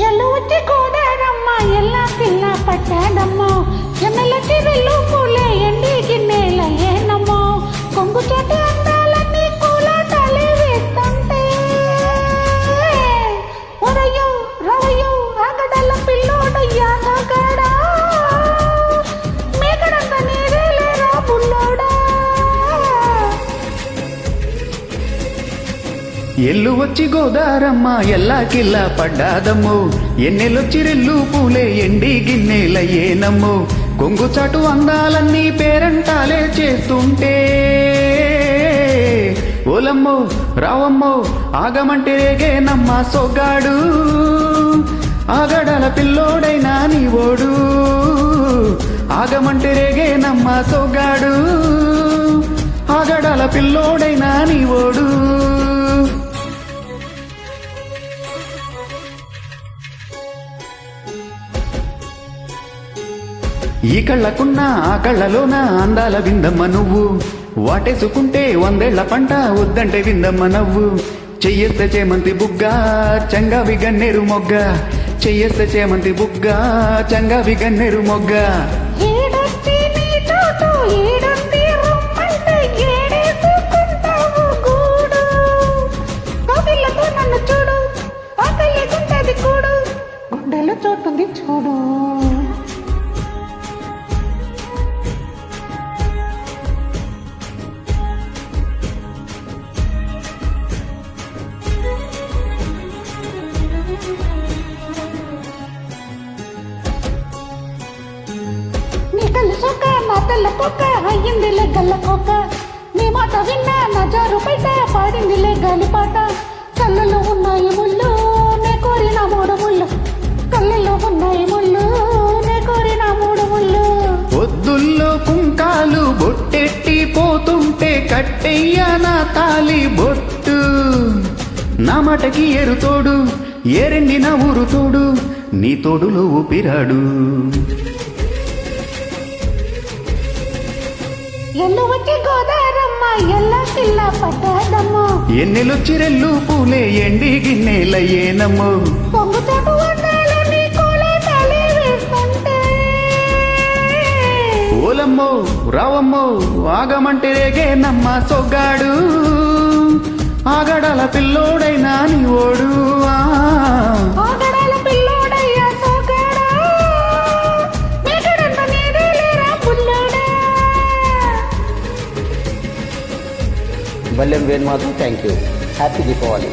எல்லாம் ஊற்றி கோடாரம்மா எல்லாம் பின்னா பட்டாடம்மா. எம்எல்ஏ ఎల్లు వచ్చి గోదారమ్మ ఎల్లాకిల్లా పడ్డాదమ్ము. ఎన్నెలొచ్చి రెల్లు పూలే ఎండి గిన్నెల ఏనమ్ము కొంగు చాటు అందాలన్నీ పేరంటాలే చేస్తుంటే. ఓలమ్మో రావమ్మో ఆగమంటే రేగేనమ్మ సొగ్గాడు ఆగడల పిల్లోడైనా నీ ఓడు ఆగమంటే రేగేనమ్మ సొగ్గాడు ఆగడల పిల్లోడైనా నీ ఓడు ఈ కళ్ళకున్న ఆ కళ్ళలోన అందాల విందమ్మ నువ్వు. వాటేసుకుంటే వందేళ్ళ పంట వద్దంటే విందమ్మ నవ్వు. చెయ్యేస్తే చేమంతి బుగ్గ చంగావి గన్నేరు మొగ్గ. చెయ్యేస్తే చేమంతి బుగ్గ చంగావి గన్నేరు మొగ్గ. చూడు చూడు. సొక్క నా తెల్ల కుక్క అయ్యిందిలే గల్ల కుక్క నీ మాట విన్నా నా జారు పైట పాడిందిలే గాలిపాట కళ్ళలో ఉన్నాయి ముళ్ళు నే కోరిన మూడు ముళ్ళు. కళ్ళలో ఉన్నాయి ముళ్ళు నే కోరిన మూడు ముళ్ళు. పొద్దుల్లో కుంకాలు బొట్టెట్టి పోతుంటే కట్టెయ్య నా తాలి బొట్టు. నా మాటకి ఎరుతోడు ఏరెండిన నా ఊరు తోడు నీ తోడులో ఊపిరాడు. ఎల్లు వచ్చి గోదారమ్మ ఎల్ల పిల్ల పడ్డాదమ్మ ఎన్నెలొచ్చి రెల్లు పూలే ఎండి గిన్నెల వేస్తుంటే. ఓలమ్మో రావమ్మో ఆగమంటే రేగేనమ్మ సొగ్గాడు. ఆగడాల పిల్లోడైనా నీ ఓడు ఆ. Vallem Venumadhav thank you happy Deepavali